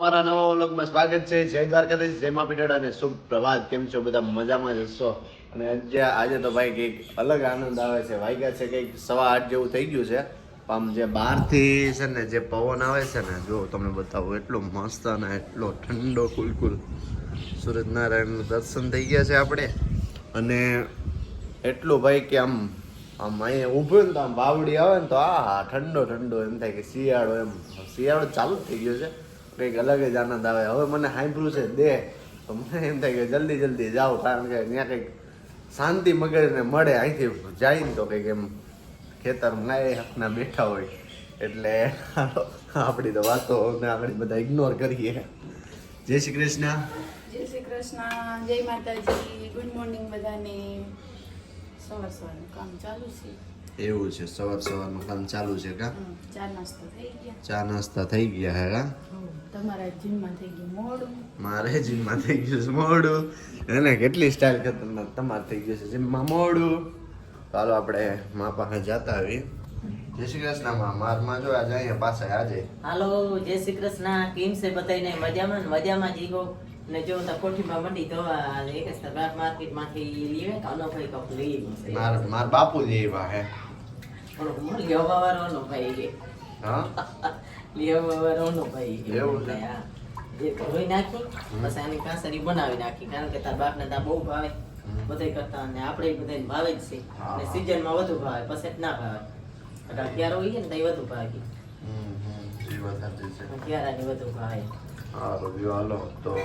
મારા નવા વ્લોગમાં સ્વાગત છે. જય દ્વારકાધીશ, જય મા અને શુભ પ્રભાત. કેમ છો બધા? મજામાં જશો અને આજે તો ભાઈ કંઈક અલગ આનંદ આવે છે. વાગ્યા છે કંઈક સવા આઠ જેવું થઈ ગયું છે. આમ જે બહારથી છે ને, જે પવન આવે છે ને, જો તમને બતાવું, એટલો મસ્ત અને એટલો ઠંડો કુલકુલ. સૂરજનારાયણનું દર્શન થઈ ગયા છે આપણે. અને એટલું ભાઈ કે આમ આમ અહીંયા ઊભું ને તો આમ બાવડી આવે ને તો, આ ઠંડો ઠંડો એમ થાય કે શિયાળો એમ. શિયાળો ચાલુ થઈ ગયો છે. કંઈક અલગ જ આનંદ આવે. હવે મને સાંભળ્યું છે દે તો મને એમ થાય કે જલ્દી જલ્દી જાઓ, કારણ કે ત્યાં કંઈક શાંતિ મગજને મળે. અહીંથી જાય ને તો કંઈક એમ ખેતરમાં નાય હકના બેઠા હોય. એટલે આપણી તો વાતો ને આપણે બધા ઇગ્નોર કરીએ. જય શ્રી કૃષ્ણ. જય શ્રી કૃષ્ણ. જય માતાજી. ગુડ મોર્નિંગ બધાને. સવાર સવારનું કામ ચાલુ છે. એવું છે સવાર સવારનું કામ ચાલુ છે કા? ચા નાસ્તા થઈ ગયા. ચા નાસ્તા થઈ ગયા હે કા? તમારા જીમમાં થઈ ગયું મોડું. મારે જીમમાં થઈ ગયું છે મોડું. એને કેટલી સ્ટાઇલ ખતરનાક તમારે થઈ ગયું છે જીમમાં મોડું? ચાલો આપણે મા પાસે જતા આવીએ. જય શ્રી કૃષ્ણમાં મારમાં જો આજે અહીંયા પાસે આજે. હાલો જય શ્રી કૃષ્ણ. કેમ છે બધાને મજામાં ને? મજામાં જીવો ને જો તો કોઠીમાં મંડી અને એક માર્કેટમાંથી લીવે કે અનોભાઈ કપ લઈ માર માર બાપુજી એવા હે. પણ લેવા વાળો અનોભાઈ છે. હા? વાળો અનોભાઈ છે. એવું છે? જે ધોઈ નાખી પછી આની કાસરી બનાવી નાખી. કારણ કે તાર બાપને તા બહુ ભાવે. બધાય કરતા અને આપણે બધાને ભાવે જ છે. અને સિઝનમાં વધુ ભાવે પછી ના ભાવે. એટલે અત્યારે હોઈએ ને વધુ ભાવે. હમ હમ. એ વાત સાચી છે. અત્યારે વધુ ભાવે. સારું જો હાલો તો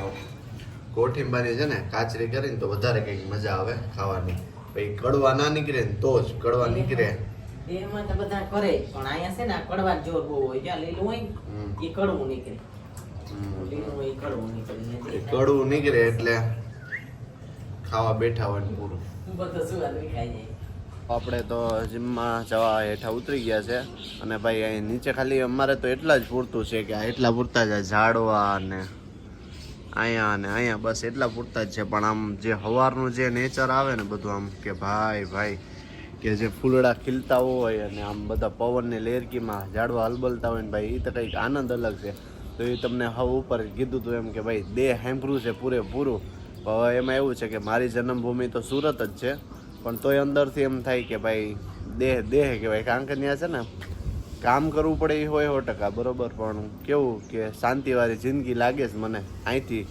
કોઠીંબાની છે ને કાચરી કરીને તો વધારે કંઈક મજા આવે ખાવાની. પછી કડવા ના નીકળે ને તો જ કડવા નીકળે. એમાં તો બધા કરે પણ અહીંયા છે ને આ કડવા જોર બહુ હોય. જ્યાં લીલું હોય એ કડવું નીકળે. લીલું હોય કડવું નીકળે. કડવું નીકળે એટલે ખાવા બેઠા હોય ને પૂરું. બધું સુવાદ વિખાઈ જાય. આપણે તો જીમમાં જવા હેઠા ઉતરી ગયા છે. અને ભાઈ અહીં નીચે ખાલી અમારે તો એટલા જ પૂરતું છે કે આ એટલા પૂરતા જ આ ઝાડવા અને અહીંયા અને અહીંયા બસ એટલા પૂરતા જ છે. પણ આમ જે હવારનું જે નેચર આવે ને બધું આમ કે ભાઈ ભાઈ કે જે ફૂલડા ખીલતા હોય અને આમ બધા પવનની લેરકીમાં ઝાડવા હલબલતા હોય ને ભાઈ એ તો કંઈક આનંદ અલગ છે. તો એ તમને હવે ઉપર કીધું હતું એમ કે ભાઈ, દેહ હેમ્પરું છે પૂરેપૂરું. હવે એમાં એવું છે કે મારી જન્મભૂમિ તો સુરત જ છે, પણ તોય અંદરથી એમ થાય કે ભાઈ, દેહ દેહ કહેવાય. કારણ કે ત્યાં છે ને, કામ કરવું પડે એ હોય સો ટકા, બરાબર. પણ કેવું કે શાંતિવાળી જિંદગી લાગે છે મને. અહીંથી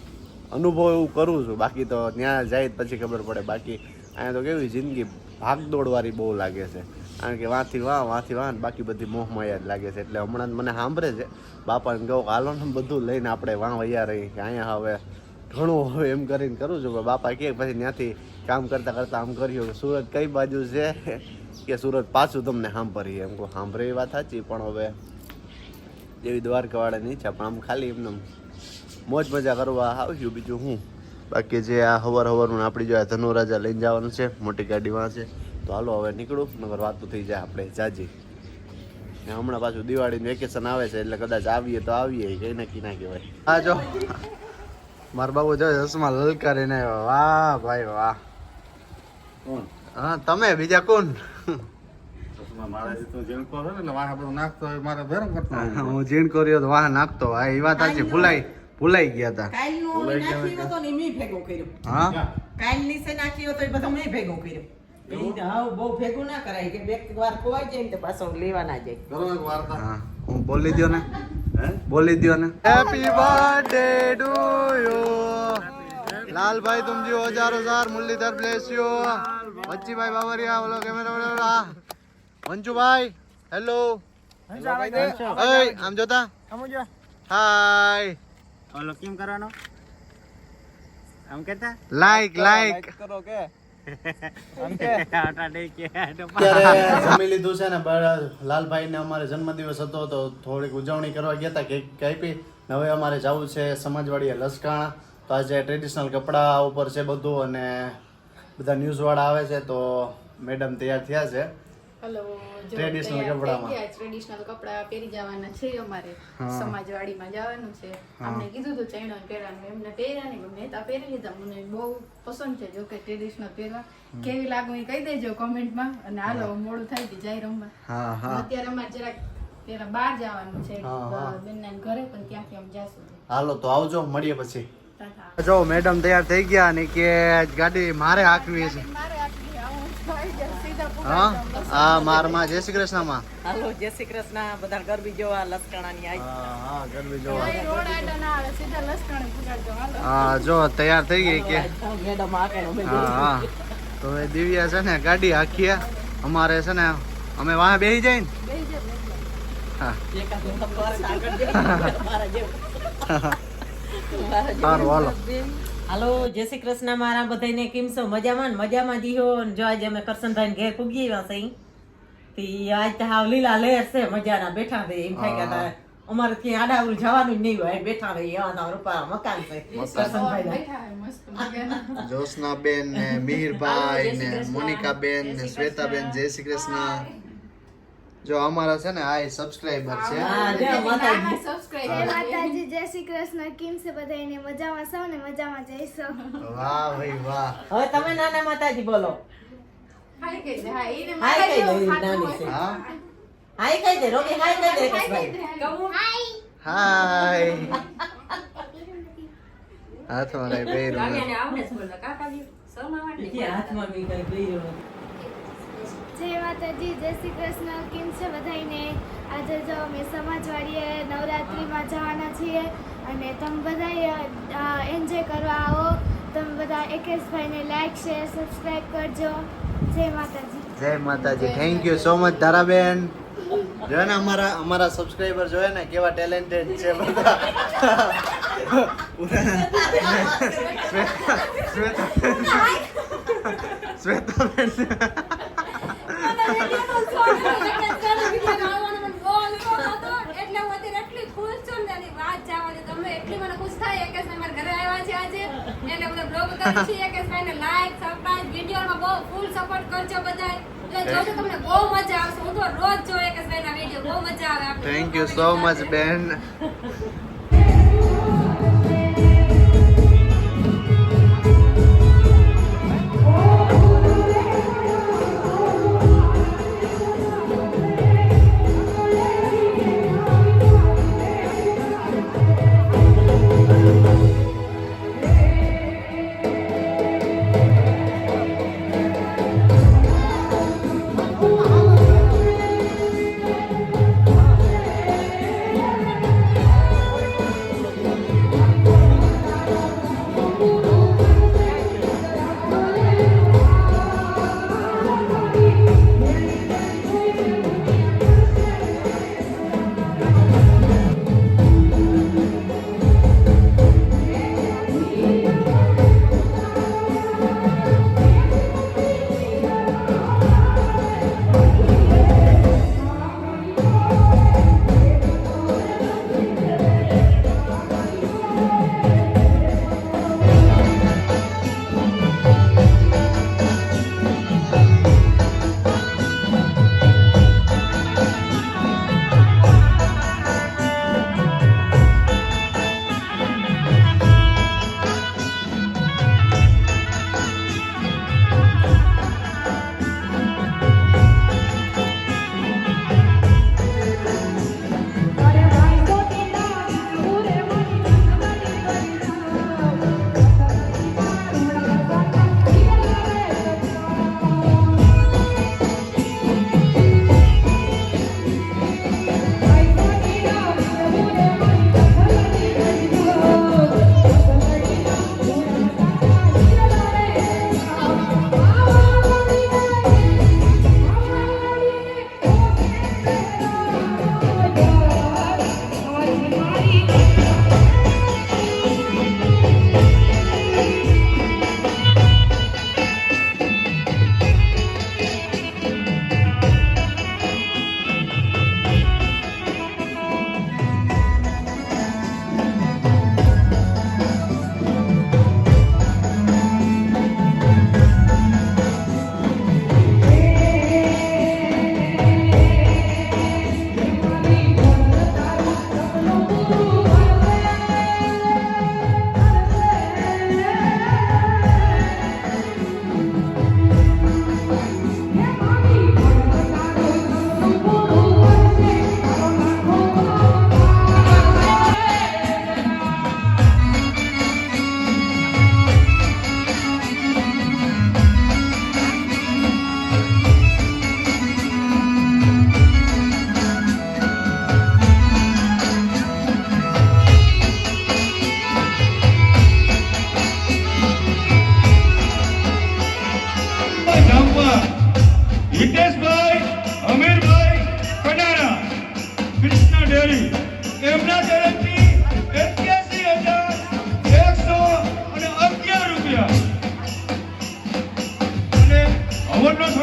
અનુભવ એવું કરું છું. બાકી તો ત્યાં જાય પછી ખબર પડે. બાકી અહીંયા તો કેવી જિંદગી ભાગદોડવાળી બહુ લાગે છે. કારણ કે વાંથી વાહ વાંથી વાહ બાકી બધી મોહમાયા જ લાગે છે. એટલે હમણાં મને સાંભળે છે. બાપાને કહું હાલો ને બધું લઈને આપણે વાં વૈયા રહી. કે અહીંયા હવે ઘણું હવે એમ કરીને કરું છું. કે બાપા કે પછી ત્યાંથી કામ કરતાં કરતાં આમ કર્યું કે સુરત કઈ બાજુ છે? કે સુરત પાછું તમને સાંભળીએ. એમ કહું, સાંભળે એ વાત સાચી, પણ હવે જેવી દ્વારકાવાળાની ઈચ્છા, પણ આમ ખાલી એમને મોજ મજા કરવા આવ્યું બીજું હું. બાકી જે આ હવાર હવારનું આપણી જો આ ધનુરાજા લઈને જવાનું છે મોટી ગાડીમાં છે. તો હાલો હવે નીકળું નગર વાતું થઈ જાય આપણે જાજી. ને હમણાં પાછું દિવાળીનું વેકેશન આવે છે એટલે કદાચ આવીએ તો આવીએ કઈ નક્કી ના કહેવાય. હા જો મારા બાબુ જો ચશ્મા લલકારીને ને વાહ ભાઈ વાહ. હા તમે બીજા કોણ? હું જીણ કર્યો તો વાહ નાખતો હા એ વાત સાચી ભૂલાઈ ભૂલાઈ ગયા હતા કાલનું હા? કાલની સે નાખ્યો તો એ બધો મેં બોલી દો ને. બોલી દો ને. Happy birthday to you Lalbhai તુમજી ઓજારો સાર. મુરલીધર બ્લેસ યુ વચ્ચીભાઈ બાવરિયા ઓલો કેમેરા ઓલો મંજુભાઈ હેલો આમ જોતા? હાય ઓલો કેમ કરવાનો? આમ કેતા? લાઈક લાઈક કરો કે. જમી લીધું છે ને બ- લાલભાઈને અમારે જન્મદિવસ હતો તો થોડીક ઉજવણી કરવા ગયા હતા કેક કાપી. ને હવે અમારે જવું છે સમાજવાડીએ લસકાણા. તો આજે ટ્રેડિશનલ કપડાં ઉપર છે બધું અને બધા ન્યૂઝવાળા આવે છે તો મેડમ તૈયાર થયા છે. હલો Traditional કપડામાં. ટ્રેડિશનલ કપડા પહેરી જવાના છે અમારે. સમાજવાડીમાં જવાનું છે. અમને કીધું તો ચૈણો પહેરવાનું એમને પહેર્યા નહીં મેં તો પહેરી લીધા. મને બહુ પસંદ છે જો કે ટ્રેડિશનલ પહેરવા. કેવી લાગુ એ કહી દેજો કોમેન્ટમાં. અને હાલો મોડું થાય છે જાય રમવા. અત્યારે અમારે જરાક પેલા બહાર જવાનું છે. બેનના ઘરે પણ ત્યાંથી અમે જાશું. હાલો તો આવજો મળીએ પછી. જો મેડમ તૈયાર થઈ ગયા ને કે ગાડી મારે હાંકવી છે મારે આટલી આવું થઈ જાય, સીધા પુગાડી હા? હા મારમાં. જય શ્રી કૃષ્ણમાં હાલો જય શ્રી કૃષ્ણ. બધા ગરબી જોવા લસકાણાની આઈ. હા હા ગરબી જોવા. લસકાણે. હા જો તૈયાર થઈ ગઈ કે. હા હા. તો એ દિવ્યા છે ને ગાડી હાંકીએ અમારે છે ને અમે વાહ બેસી જાય ને બેહી બેહી. હા સારું હાલો. હાલો જય શ્રી કૃષ્ણ મારા બધાને કેમ છો? મજામાં ને? મજામાં દીહો ને જો આજે અમે કરશનભાઈ ઘેર પૂગી આવ્યા છે તી આજ તો હાવ લીલા લહેર છે મજાના બેઠા છે. એમ થાય કે તા અમારે ત્યાં આડાઉલ જવાનું જ નહીં હોય. બેઠા રહી એવા રૂપા મકાન છે. કરશનભાઈ. જોશના બેન ને મિહિરભાઈ ને મોનિકા બેન ને શ્વેતા બેન જય શ્રી કૃષ્ણ. જો અમારા છે ને આ સબસ્ક્રાઇબર છે. હા, માતાજી. જય શ્રી કૃષ્ણ. કેમ છે બધાને મજામાં છો ને? મજામાં જઈશો? વાહ ભાઈ વાહ. હવે તમે નાના માતાજી બોલો. હાય કહી દે, હા, એને હાય કહી દે, નાની છે. હા? હાય કહી દે રોકી હાય કહી દે હાય હાય. હાથમાં કઈ પહેર્યું નથી. કે હાથમાં બી કઈ નથી. જય માતાજી, જય શ્રી કૃષ્ણ. કેમ છે બધાને આજે જો અમે સમાજવાડીએ નવરાત્રિમાં જવાના છીએ અને તમે બધા એન્જોય કરવા આવો. તમે બધા એકેશભાઈને લાઈક શેર સબસ્ક્રાઈબ કરજો. જય માતાજી. જય માતાજી. Thank you so much Dharaben. જો ને અમારા અમારા સબસ્ક્રાઈબર જોયે ને કેવા ટેલેન્ટેડ છે બધા. Shwetaben thank you so much બેન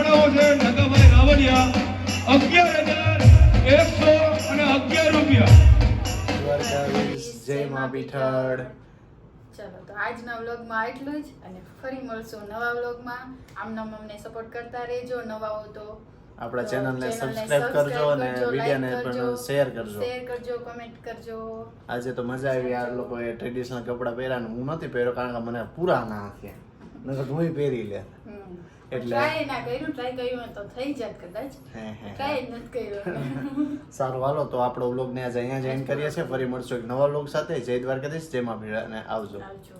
બનાવો છે નાગાભાઈ રાવડિયા. અગિયાર હજાર એકસો અને અગિયાર રૂપિયા. જય મા તો આજના વ્લોગમાં એટલું જ અને ફરી મળશું નવા વ્લોગમાં. આમના અમને સપોર્ટ કરતા રહેજો નવા હો તો. આપણા ચેનલને સબસ્ક્રાઇબ કરજો અને વિડિયોને પણ શેર કરજો. શેર કરજો કમેન્ટ કરજો. આજે તો મજા આવી આ લોકોએ ટ્રેડિશનલ કપડાં પહેર્યા હું નથી પહેર્યો કારણ કે મને પૂરા ના આંખ્યા નકર હું પહેરી લે. એટલે- ના કર્યું ટ્રાય કર્યું તો થઈ જાત કદાચ. હે હે ટ્રાય નથી કર્યું. સારું હાલો તો આપણો વ્લોગને આજે અહીંયા જોઈન કરીએ છીએ. ફરી મળશું એક નવા વ્લોગ સાથે. જય દ્વારકાધીશ જય મા ભીડા અને આવજો. આવજો.